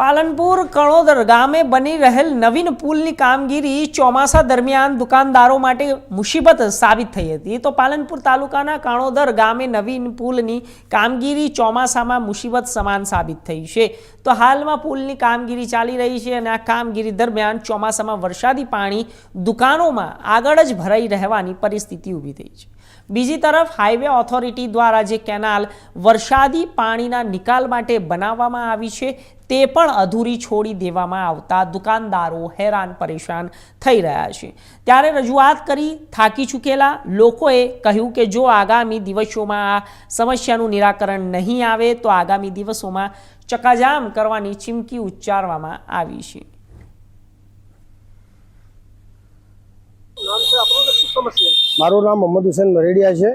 પાલનપુર કણોદર ગામે બની રહેલ નવીન પુલની કામગીરી ચોમાસા દરમિયાન દુકાનદારો માટે મુસીબત સાબિત થઈ હતી. તો પાલનપુર તાલુકાના કણોદર ગામે નવીન પુલની કામગીરી ચોમાસામાં મુસીબત સમાન સાબિત થઈ છે. તો હાલમાં પુલની કામગીરી ચાલી રહી છે અને આ કામગીરી દરમિયાન ચોમાસામાં વરસાદી પાણી દુકાનોમાં આગળ જ ભરાઈ રહેવાની પરિસ્થિતિ ઊભી થઈ છે. બીજી તરફ હાઈવે ઓથોરિટી દ્વારા જે કેનાલ વરસાદી પાણીના નિકાલ માટે બનાવવામાં આવી છે, તે પણ અધૂરી છોડી દેવામાં આવતા દુકાનદારો હેરાન પરેશાન થઈ રહ્યા છે. ત્યારે રજૂઆત કરી થાકી ચૂકેલા લોકોએ કહ્યું કે જો આગામી દિવસોમાં આ સમસ્યાનું નિરાકરણ નહીં આવે, તો આગામી દિવસોમાં ચકાજામ કરવાની ચીમકી ઉચ્ચારવામાં આવી છે. સમસ્યા. મારું નામ મોહમ્મદ હુસેન મરેડિયા છે.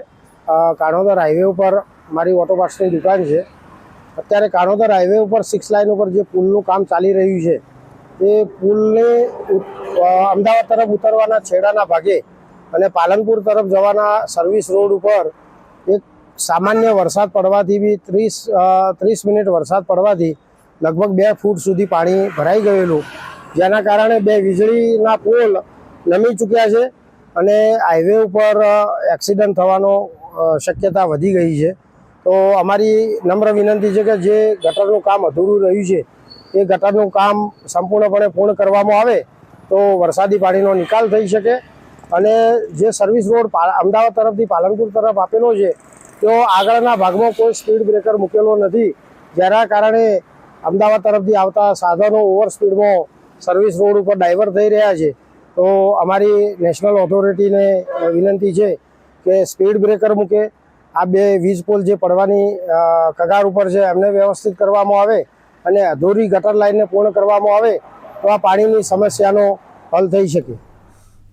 કાણોદર હાઈવે ઉપર મારી ઓટો પાર્ટ્સની દુકાન છે. અત્યારે કાણોદર હાઈવે ઉપર સિક્સ લાઇન ઉપર જે પુલનું કામ ચાલી રહ્યું છે, તે પુલને અમદાવાદ તરફ ઉતરવાના છેડાના ભાગે અને પાલનપુર તરફ જવાના સર્વિસ રોડ ઉપર એક સામાન્ય વરસાદ પડવાથી બી ત્રીસ ત્રીસ મિનિટ વરસાદ પડવાથી લગભગ બે ફૂટ સુધી પાણી ભરાઈ ગયેલું. જેના કારણે બે વીજળીના પોલ નમી ચૂક્યા છે. અને હાઈવે ઉપર એક્સિડન્ટ થવાનો શક્યતા વધી ગઈ છે. તો અમારી નમ્ર વિનંતી છે કે જે ગટરનું કામ અધૂરું રહ્યું છે, એ ગટરનું કામ સંપૂર્ણપણે પૂર્ણ કરવામાં આવે તો વરસાદી પાણીનો નિકાલ થઈ શકે. અને જે સર્વિસ રોડ અમદાવાદ તરફથી પાલનપુર તરફ આપેલો છે, તો આગળના ભાગમાં કોઈ સ્પીડ બ્રેકર મૂકેલો નથી. જેના કારણે અમદાવાદ તરફથી આવતા સાધનો ઓવર સ્પીડમાં સર્વિસ રોડ ઉપર ડાયવર્ટ થઈ રહ્યા છે. તો અમારી નેશનલ ઓથોરિટીને વિનંતી છે કે સ્પીડ બ્રેકર મૂકે. આ બે વીજ પોલ જે પડવાની કગાર ઉપર છે, એમને વ્યવસ્થિત કરવામાં આવે અને અધૂરી ગટર લાઇનને પૂર્ણ કરવામાં આવે તો આ પાણીની સમસ્યાનો હલ થઈ શકે.